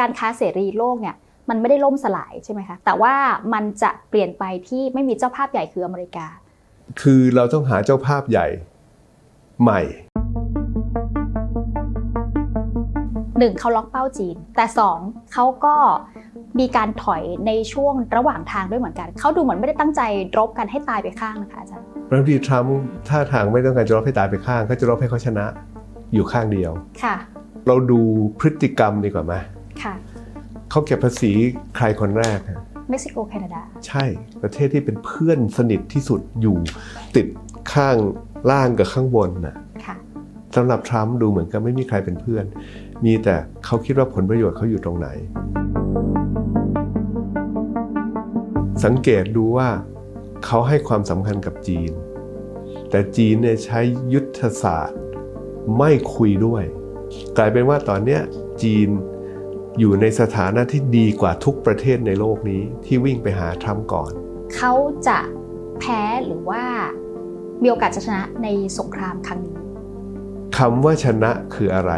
การค้าเสรีโลกเนี่ยมันไม่ได้ล่มสลายใช่ไหมคะ แต่ว่ามันจะเปลี่ยนไปที่ไม่มีเจ้าภาพใหญ่คืออเมริกา คือเราต้องหาเจ้าภาพใหญ่ใหม่หนึ่งเขาล็อกเป้าจีน แต่สองเขาก็มีการถอยในช่วงระหว่างทางด้วยเหมือนกัน เขาดูเหมือนไม่ได้ตั้งใจรบกันให้ตายไปข้างนะคะอาจารย์รัฐมนตรีทรัมป์ท่าทางไม่ต้องการจะรบให้ตายไปข้างเขาจะรบให้เขาชนะอยู่ข้างเดียวค่ะ เราดูพฤติกรรมดีกว่าไหม ค่ะเขาเก็บภาษีใครคนแรกฮะเม็กซิโกแคนาดา ใช่ประเทศที่เป็นเพื่อนสนิทที่สุดอยู่ติดข้างล่างกับข้างบนน่ะค่ะสำหรับทรัมป์ดูเหมือนกับไม่มีใครเป็นเพื่อน มีแต่เขาคิดว่าผลประโยชน์เขาอยู่ตรงไหน สังเกตดูว่าเขาให้ความสำคัญกับจีน แต่จีนเนี่ยใช้ยุทธศาสตร์ไม่คุยด้วย กลายเป็นว่าตอนเนี้ยจีน อยู่ในสถานะที่ดีกว่าทุกประเทศในโลกนี้ที่วิ่งไปหาทรัมป์ก่อน เขาจะแพ้หรือว่ามีโอกาสจะชนะในสงครามครั้งนี้คำว่าชนะคืออะไร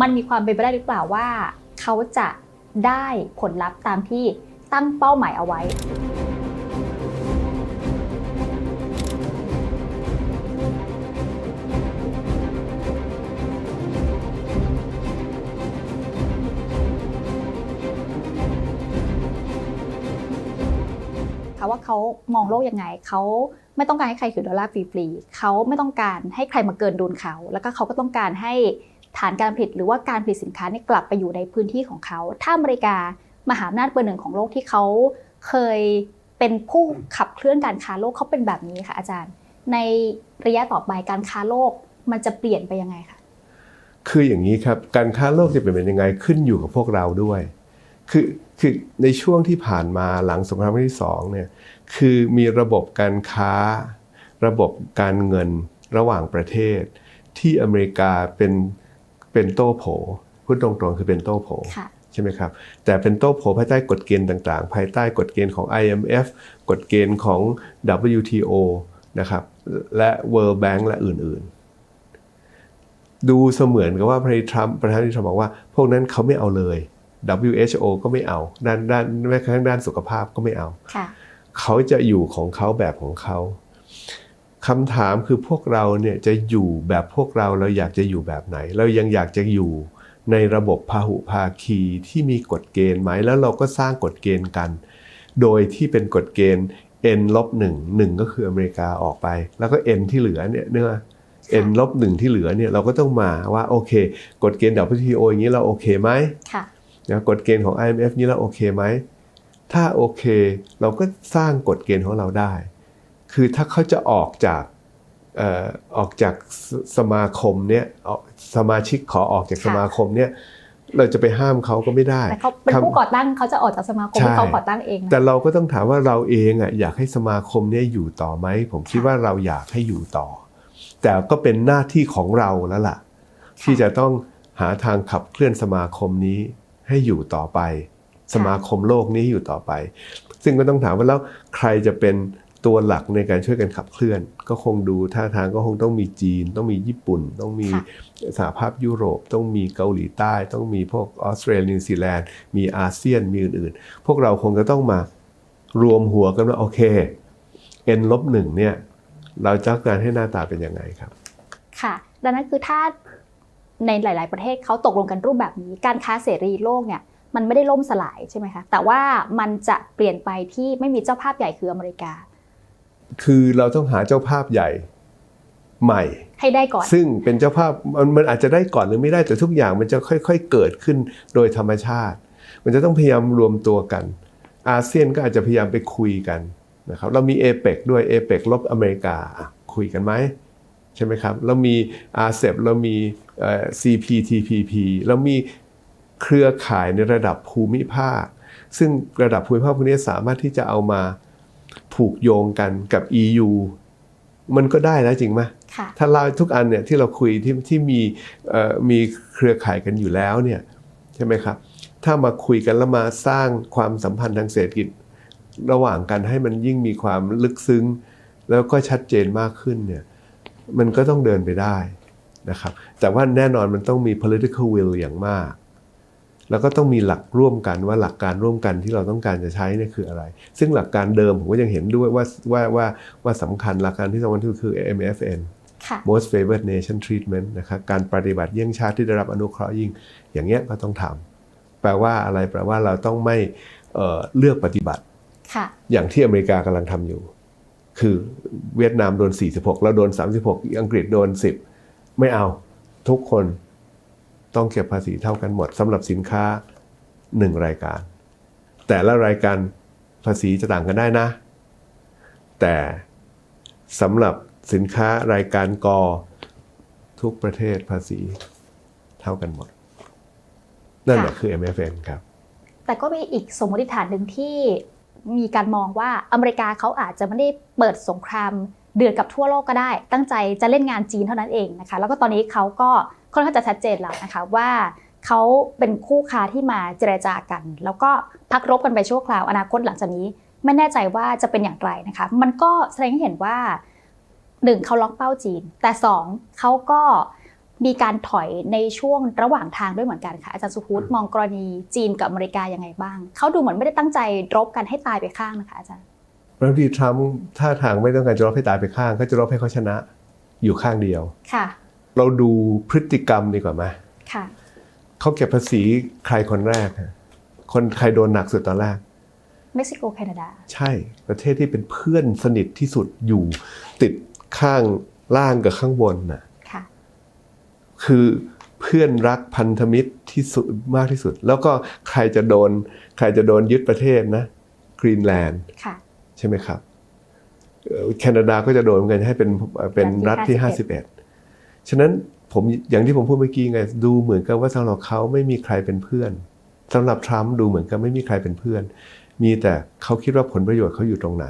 มันมีความเป็นไปได้หรือเปล่าว่า เขาจะได้ผลลัพธ์ตามที่ตั้งเป้าหมายเอาไว้ ว่าเขามองโลกยังไงเขาไม่ต้องการให้ใครถือดอลลาร์ฟรีๆเขาไม่ต้องการให้ใครมาเกินดุลเขา แล้วก็เขาก็ต้องการให้ฐานการผลิตหรือว่าการผลิตสินค้าเนี่ยกลับไปอยู่ในพื้นที่ของเขา ถ้าอเมริกามหาอำนาจเบอร์หนึ่งของโลกที่เขาเคยเป็นผู้ขับเคลื่อนการค้าโลกเขาเป็นแบบนี้ค่ะอาจารย์ ในระยะต่อไปการค้าโลกมันจะเปลี่ยนไปยังไงคะคืออย่างนี้ครับการค้าโลกจะเป็นยังไงขึ้นอยู่กับพวกเราด้วย คือคือในช่วงที่ผ่านมาหลังสงครามโลกที่สองเนี่ยคือมีระบบการค้า ระบบการเงินระหว่างประเทศ ที่อเมริกาเป็นเป็นโต้โผพูดตรงๆคือเป็นโต้โผค่ะใช่ไหมครับ แต่เป็นโต้โผภายใต้กฎเกณฑ์ต่างๆ ภายใต้กฎเกณฑ์ของ IMF กฎเกณฑ์ของ WTO นะครับและ World Bank และอื่นๆ ดูเสมือนกับว่าประธานทรัมป์ประธานาธิบดีทรัมป์บอกว่า พวกนั้นเขาไม่เอาเลย WHO ก็ไม่เอา ด้านด้านแม้กระทั่งด้านสุขภาพก็ไม่เอาค่ะเขาจะอยู่ของเขาแบบของเขาคำถามคือพวกเราเนี่ยจะอยู่แบบพวกเราเราอยากจะอยู่แบบไหน เรายังอยากจะอยู่ในระบบพาหุภาคีที่มีกฎเกณฑ์ไหมแล้วเราก็สร้างกฎเกณฑ์กัน โดยที่เป็นกฎเกณฑ์ n ลบหนึ่งหนึ่งก็คืออเมริกาออกไป แล้วก็ n ที่เหลือเนี่ยเนื้อ n ลบหนึ่งที่เหลือเนี่ยเราก็ต้องมาว่าโอเค กฎเกณฑ์ WTO อย่างนี้เราโอเคไหมค่ะ นะกฎเกณฑ์ของ IMF นี้เราโอเคไหม ถ้าโอเค เราก็สร้างกฎเกณฑ์ของเราได้ คือถ้าเขาจะออกจากเอ่อออกจากสสมาคมเนี่ยออกสมาชิกขอออกจากค่ะสมาคมเนี่ยเราจะไปห้ามเขาก็ไม่ได้แต่เขาเป็นครับผู้ก่อตั้งเขาจะออกจากสมาคมใช่ที่เขาก่อตั้งเองนะแต่เราก็ต้องถามว่าเราเองอะอยากให้สมาคมเนี่ยอยู่ต่อไหม ผมคิดว่าเราอยากให้อยู่ต่อ แต่ก็เป็นหน้าที่ของเราแล้วล่ะ ที่จะต้องหาทางขับเคลื่อนสมาคมนี้ ให้อยู่ต่อไป สมาคมโลกนี้อยู่ต่อไป ซึ่งก็ต้องถามว่าแล้วใครจะเป็นตัวหลักในการช่วยกันขับเคลื่อน ก็คงดูท่าทางก็คงต้องมีจีน ต้องมีญี่ปุ่น ต้องมีค่ะสหภาพยุโรป ต้องมีเกาหลีใต้ ต้องมีพวกออสเตรเลียนิวซีแลนด์มีอาเซียนมีอื่นๆ พวกเราคงจะต้องมารวมหัวกันว่าโอเค n ลบหนึ่งเนี่ย เราจะการให้หน้าตาเป็นยังไงครับ ค่ะ ดังนั้นคือถ้า ในหลาย ๆ ประเทศเขาตกลงกันรูปแบบนี้ การค้าเสรีโลกเนี่ยมันไม่ได้ล่มสลายใช่ไหมคะ แต่ว่ามันจะเปลี่ยนไปที่ไม่มีเจ้าภาพใหญ่คืออเมริกา คือเราต้องหาเจ้าภาพใหญ่ใหม่ ให้ได้ก่อน ซึ่งเป็นเจ้าภาพมันมันอาจจะได้ก่อนหรือไม่ได้แต่ทุกอย่างมันจะค่อย ๆ เกิดขึ้นโดยธรรมชาติ มันจะต้องพยายามรวมตัวกัน อาเซียนก็อาจจะพยายามไปคุยกันนะครับเรามีเอเปกด้วยเอเปกลบอเมริกาอะคุยกันไหมใช่ไหมครับเรามีอาเซบเรามีเอ่อ CPTPP เรามีเครือข่ายในระดับภูมิภาค ซึ่งระดับภูมิภาคพวกนี้สามารถที่จะเอามาผูกโยงกันกับ EU มันก็ได้แล้วจริงไหมค่ะถ้าเราทุกอันเนี่ยที่เราคุยที่ที่มีเอ่อมีเครือข่ายกันอยู่แล้วเนี่ยใช่ไหมครับ ถ้ามาคุยกันแล้วมาสร้างความสัมพันธ์ทางเศรษฐกิจ ระหว่างกันให้มันยิ่งมีความลึกซึ้ง แล้วก็ชัดเจนมากขึ้นเนี่ยมันก็ต้องเดินไปได้ นะครับแต่ว่าแน่นอนมันต้องมี political will อย่างมาก แล้วก็ต้องมีหลักร่วมกันว่าหลักการร่วมกันที่เราต้องการจะใช้เนี่ยคืออะไร ซึ่งหลักการเดิมผมก็ยังเห็นด้วยว่าว่าว่าว่าสำคัญหลักการที่สำคัญที่สุดคือ MFN ค่ะ most favored nation treatment นะครับการปฏิบัติเยี่ยงชาติที่ได้รับอนุเคราะห์ยิ่ง อย่างเงี้ยก็ต้องทำแปลว่าอะไรแปลว่าเราต้องไม่เอ่อเลือกปฏิบัติค่ะอย่างที่อเมริกากำลังทำอยู่ คือเวียดนามโดน 46 แล้วโดน 36 อังกฤษโดน 10 ไม่เอาทุกคนต้องเก็บภาษีเท่ากันหมดสำหรับสินค้าหนึ่งรายการ แต่ละรายการภาษีจะต่างกันได้นะ แต่สำหรับสินค้ารายการกอทุกประเทศภาษีเท่ากันหมด นั่นแหละค่ะคือ MFN ครับ แต่ก็มีอีกสมมติฐานหนึ่งที่มีการมองว่าอเมริกาเขาอาจจะไม่ได้เปิดสงคราม เดือดกับทั่วโลกก็ได้ ตั้งใจจะเล่นงานจีนเท่านั้นเองนะคะ แล้วก็ตอนนี้เขาก็ค่อนข้างจะชัดเจนแล้วนะคะว่าเขาเป็นคู่ค้าที่มาเจรจากัน แล้วก็พักรบกันไปชั่วคราวอนาคตหลังจากนี้ ไม่แน่ใจว่าจะเป็นอย่างไรนะคะ มันก็แสดงให้เห็นว่าหนึ่งเขาล็อกเป้าจีน แต่สองเขาก็มีการถอยในช่วงระหว่างทางด้วยเหมือนกันค่ะ อาจารย์สุพุทธมองกรณีจีนกับอเมริกายังไงบ้าง เขาดูเหมือนไม่ได้ตั้งใจรบกันให้ตายไปข้างนะคะอาจารย์ รัฐมนตรีทรัมป์ท่าทางไม่ต้องการจะรบให้ตายไปข้าง ก็จะรบให้เขาชนะอยู่ข้างเดียวค่ะ เราดูพฤติกรรมดีกว่าไหมค่ะเขาเก็บภาษีใครคนแรกฮะคนใครโดนหนักสุดตอนแรกเม็กซิโกแคนาดา ใช่ประเทศที่เป็นเพื่อนสนิทที่สุดอยู่ ติดข้างล่างกับข้างบนน่ะค่ะคือเพื่อนรักพันธมิตรที่สุดมากที่สุด แล้วก็ใครจะโดน ใครจะโดนยึดประเทศนะกรีนแลนด์ค่ะ ใช่ไหมครับเอ่อแคนาดาก็จะโดนเงินให้เป็นเป็นรัฐที่ 51 ฉะนั้นผมอย่างที่ผมพูดเมื่อกี้ไงดูเหมือนกับว่าสำหรับเขาไม่มีใครเป็นเพื่อนสำหรับทรัมป์ดูเหมือนกับไม่มีใครเป็นเพื่อน มีแต่เขาคิดว่าผลประโยชน์เขาอยู่ตรงไหน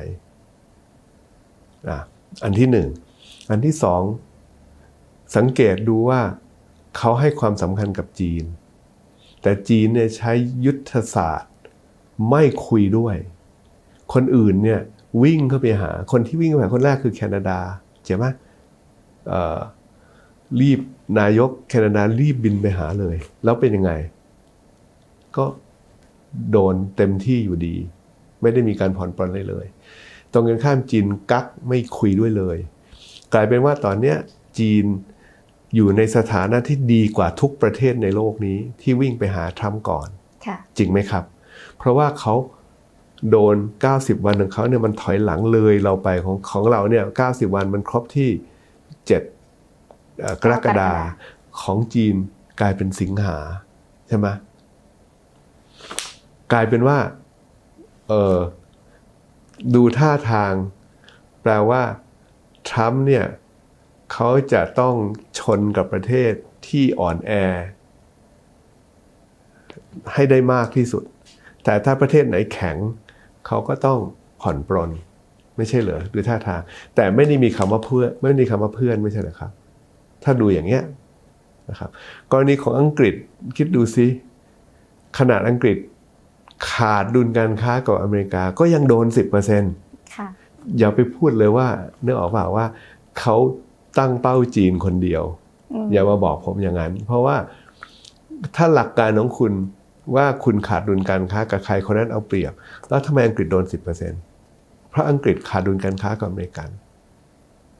อะอันที่หนึ่งอันที่สองสังเกตดูว่าเขาให้ความสำคัญกับจีน แต่จีนเนี่ยใช้ยุทธศาสตร์ไม่คุยด้วย คนอื่นเนี่ยวิ่งเข้าไปหา คนที่วิ่งเข้าไปหาคนแรกคือแคนาดาเจ๋งไหมเอ่อรีบนายกแคนาดารีบบินไปหาเลย แล้วเป็นยังไง ก็โดนเต็มที่อยู่ดี ไม่ได้มีการผ่อนปลนเลยเลย ตรงกันข้ามจีนกักไม่คุยด้วยเลย กลายเป็นว่าตอนเนี้ยจีนอยู่ในสถานะที่ดีกว่าทุกประเทศในโลกนี้ที่วิ่งไปหาทรัมป์ก่อนค่ะจริงไหมครับ เพราะว่าเขา โดน 90 วันของเขาเนี่ยมันถอยหลังเลยเราไปของของเราเนี่ย90 วันมันครบที่7เอ่อกรกฎาของจีนกลายเป็นสิงหาใช่ไหมกลายเป็นว่าเออดูท่าทาง แปลว่าทรัมป์เนี่ยเขาจะต้องชนกับประเทศที่อ่อนแอ ให้ได้มากที่สุด แต่ถ้าประเทศไหนแข็ง เขาก็ต้องผ่อนปรนไม่ใช่เหรอดูท่าทาง แต่ไม่ได้มีคำว่าเพื่อนไม่ได้มีคำว่าเพื่อนไม่ใช่เหรอครับ ถ้าดูอย่างเงี้ยนะครับกรณีของอังกฤษคิดดูซิขนาดอังกฤษขาดดุลการค้ากับอเมริกาก็ยังโดน 10%ค่ะอย่าไปพูดเลยว่าเนื้อออกเปล่าว่าเขาตั้งเป้าจีนคนเดียวอืมอย่ามาบอกผมอย่างนั้น เพราะว่าถ้าหลักการของคุณ ว่าคุณขาดดุลการค้ากับใครคนนั้นเอาเปรียบ แล้วทำไมอังกฤษโดน 10%เพราะอังกฤษขาดดุลการค้ากับอเมริกัน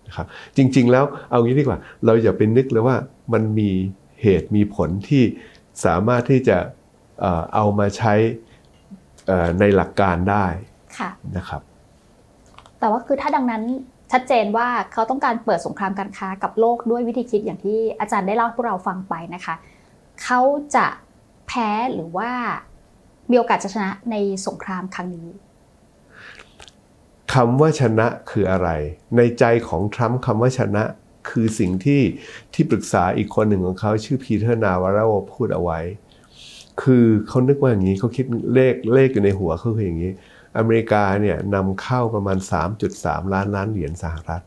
นะครับจริง ๆ แล้วเอางี้ดีกว่า เราอย่าไปนึกเลยว่ามันมีเหตุมีผลที่สามารถที่จะเอ่อเอามาใช้เอ่อในหลักการได้ค่ะนะครับ แต่ว่าคือถ้าดังนั้นชัดเจนว่าเขาต้องการเปิดสงครามการค้ากับโลกด้วยวิธีคิดอย่างที่อาจารย์ได้เล่าให้พวกเราฟังไปนะคะ เขาจะ แพ้หรือว่ามีโอกาสจะชนะในสงครามครั้งนี้คำว่าชนะคืออะไร ในใจของทรัมป์คำว่าชนะคือสิ่งที่ที่ปรึกษาอีกคนหนึ่งของเขาชื่อพีเตอร์นาวาราโอพูดเอาไว้ คือเขานึกว่าอย่างนี้เขาคิดเลขเลขอยู่ในหัวเขาคืออย่างนี้ อเมริกาเนี่ยนำเข้าประมาณ 3.3 ล้านล้านเหรียญสหรัฐ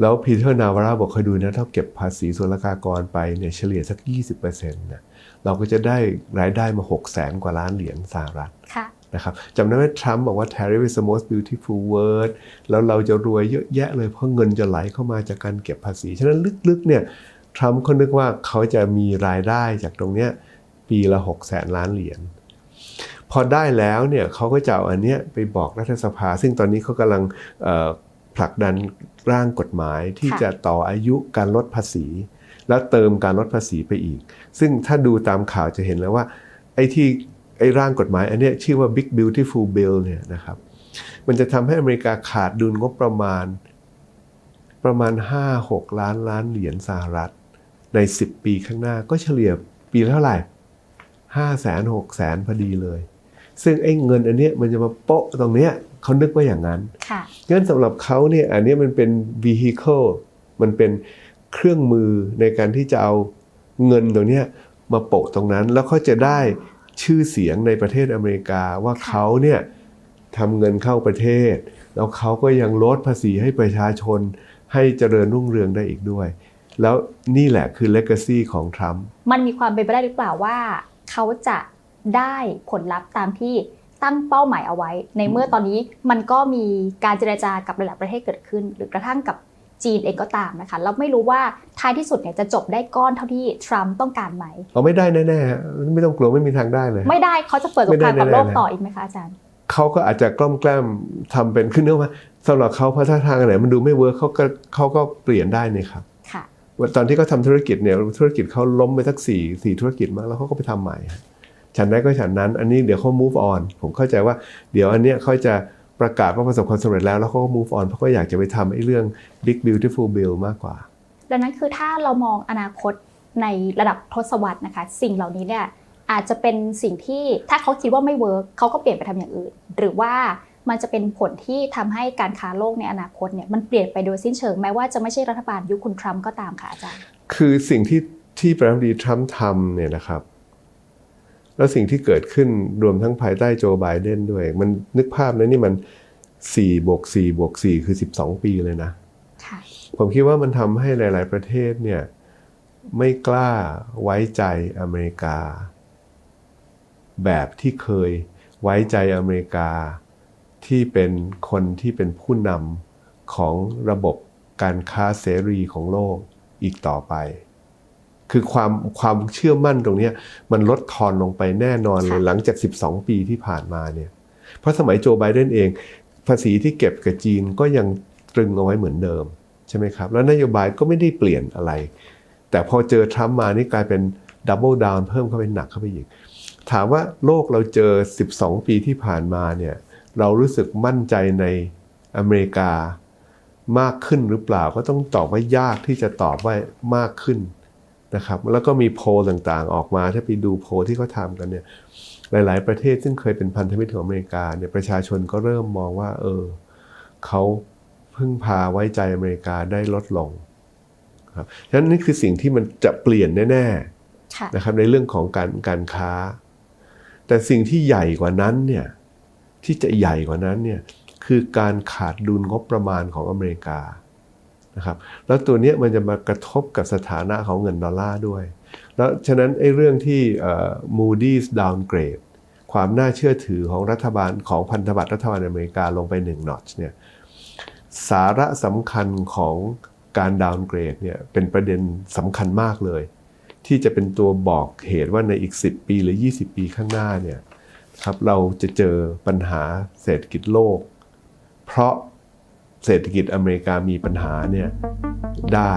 แล้วพีเตอร์นาวาราบอกเคยดูนะถ้าเก็บภาษีศุลกากรไปเนี่ยเฉลี่ยสัก 20%นะเราก็จะได้รายได้มา 6 0แสนกว่าล้านเหรียญสหรัฐค่ะนะครับจำได้ไหมทรัมป์บอกว่า tariff is the most beautiful word แล้วเราจะรวยเยอะแยะเลยเพราะเงินจะไหลเข้ามาจากการเก็บภาษี ฉะนั้นลึกๆเนี่ยทรัมป์เขานึกว่าเขาจะมีรายได้จากตรงเนี้ยปีละ6แสนล้านเหรียญพอได้แล้วเนี่ยเขาก็จะเอาอันเนี้ยไปบอกรัฐสภา ซึ่งตอนนี้เขากำลังเอ่อ ผลักดันร่างกฎหมายที่ค่ะจะต่ออายุการลดภาษี แล้วเติมการลดภาษีไปอีก ซึ่งถ้าดูตามข่าวจะเห็นแล้วว่า ไอ้ที่ไอ้ร่างกฎหมายอันเนี้ยชื่อว่า Big Beautiful Bill เนี่ยนะครับ มันจะทำให้อเมริกาขาดดุลงบประมาณประมาณ 5-6 ล้านล้านเหรียญสหรัฐ ใน 10 ปีข้างหน้าก็เฉลี่ยปีละเท่าไหร่5แสน6แสนพอดีเลย ซึ่งไอ้เงินอันเนี้ยมันจะมาโปะตรงเนี้ยเขานึกว่าอย่างนั้นค่ะงั้นสำหรับเขาเนี่ยอันเนี้ยมันเป็น vehicle มันเป็นเครื่องมือในการที่จะเอาเงินตรงเนี้ยมาโปะตรงนั้น แล้วเขาจะได้ชื่อเสียงในประเทศอเมริกาว่าค่ะเขาเนี่ยทำเงินเข้าประเทศ แล้วเขาก็ยังลดภาษีให้ประชาชนให้เจริญรุ่งเรืองได้อีกด้วย แล้วนี่แหละคือ legacy ของทรัมป์มันมีความเป็นไปได้หรือเปล่าว่า เขาจะ ได้ผลลัพธ์ตามที่ตั้งเป้าหมายเอาไว้ ในเมื่อตอนนี้มันก็มีการเจรจากับหลายๆประเทศเกิดขึ้น หรือกระทั่งกับจีนเองก็ตามนะคะเราไม่รู้ว่าท้ายที่สุดเนี่ยจะจบได้ก้อนเท่าที่ทรัมป์ต้องการไหมเอาไม่ได้แน่ๆฮะไม่ต้องกลัวไม่มีทางได้เลย ไม่ได้เขาจะเปิดสงครามกับโลกต่ออีกไหมคะอาจารย์เขาก็อาจจะกล้อมแกล้มทำเป็นขึ้นเนื้อว่าสำหรับเขาเพราะถ้าทางไหนมันดูไม่เวิร์คเขาก็เขาก็เปลี่ยนได้นี่ครับค่ะว่าตอนที่เขาทำธุรกิจเนี่ยธุรกิจเขาล้มไปสักสี่สี่ธุรกิจมาแล้วเขาก็ไปทำใหม่ฮะ ฉันได้ก็ฉันนั้น อันนี้เดี๋ยวเขา move on ผมเข้าใจว่าเดี๋ยวอันเนี้ยเขาจะประกาศว่าประสบความสำเร็จแล้วแล้วเขาก็ move on เพราะเขาอยากจะไปทำไอ้เรื่อง big beautiful bill มากกว่า ดังนั้นคือถ้าเรามองอนาคตในระดับทศวรรษนะคะ สิ่งเหล่านี้เนี่ยอาจจะเป็นสิ่งที่ถ้าเขาคิดว่าไม่เวิร์กเขาก็เปลี่ยนไปทำอย่างอื่น หรือว่ามันจะเป็นผลที่ทำให้การค้าโลกในอนาคตเนี่ยมันเปลี่ยนไปโดยสิ้นเชิงแม้ว่าจะไม่ใช่รัฐบาลยุคคุณทรัมป์ก็ตามค่ะอาจารย์ คือสิ่งที่ที่ประธานาธิบดีทรัมป์ทำเนี่ยนะครับ แล้วสิ่งที่เกิดขึ้นรวมทั้งภายใต้โจไบเดนด้วย มันนึกภาพนะนี่มัน4บวก4บวก4คือ 12 ปีเลยนะค่ะผมคิดว่ามันทำให้หลาย ๆ ประเทศเนี่ยไม่กล้าไว้ใจอเมริกา แบบที่เคยไว้ใจอเมริกา ที่เป็นคนที่เป็นผู้นำของระบบการค้าเสรีของโลกอีกต่อไป คือความความเชื่อมั่นตรงเนี้ยมันลดทอนลงไปแน่นอนเลยค่ะหลังจาก 12 ปีที่ผ่านมาเนี่ยเพราะสมัยโจไบเดนเอง ภาษีที่เก็บกับจีนก็ยังตรึงเอาไว้เหมือนเดิม ใช่ไหมครับ แล้วนโยบายก็ไม่ได้เปลี่ยนอะไร แต่พอเจอทรัมป์มานี่กลายเป็นดับเบิลดาวน์เพิ่มเข้าไปหนักเข้าไปอีก ถามว่าโลกเราเจอ 12 ปีที่ผ่านมาเนี่ยเรารู้สึกมั่นใจในอเมริกามากขึ้นหรือเปล่าก็ต้องตอบว่ายากที่จะตอบว่ามากขึ้น นะครับแล้วก็มีโพลต่างๆ ออกมาถ้าไปดูโพลที่เขาทำกันเนี่ยหลาย ๆ ประเทศซึ่งเคยเป็นพันธมิตรของอเมริกาเนี่ยประชาชนก็เริ่มมองว่า เออเขาพึ่งพาไว้ใจอเมริกาได้ลดลงครับฉะนั้นนี่คือสิ่งที่มันจะเปลี่ยนแน่ๆค่ะนะครับในเรื่องของการการค้า แต่สิ่งที่ใหญ่กว่านั้นเนี่ยที่จะใหญ่กว่านั้นเนี่ยคือการขาดดุลงบประมาณของอเมริกา นะครับแล้วตัวนี้มันจะมากระทบกับสถานะของเงินดอลลาร์ด้วย แล้วฉะนั้นไอ้เรื่องที่ Moody's downgrade ความน่าเชื่อถือของรัฐบาลของพันธบัตรรัฐบาลอเมริกาลงไปหนึ่งนอตเนี่ยสาระสำคัญของการดาวน์เกรดเนี่ยเป็นประเด็นสำคัญมากเลย ที่จะเป็นตัวบอกเหตุว่าในอีก 10 ปีหรือ 20 ปีข้างหน้าเนี่ยครับเราจะเจอปัญหาเศรษฐกิจโลก เพราะ เศรษฐกิจอเมริกามีปัญหาเนี่ยได้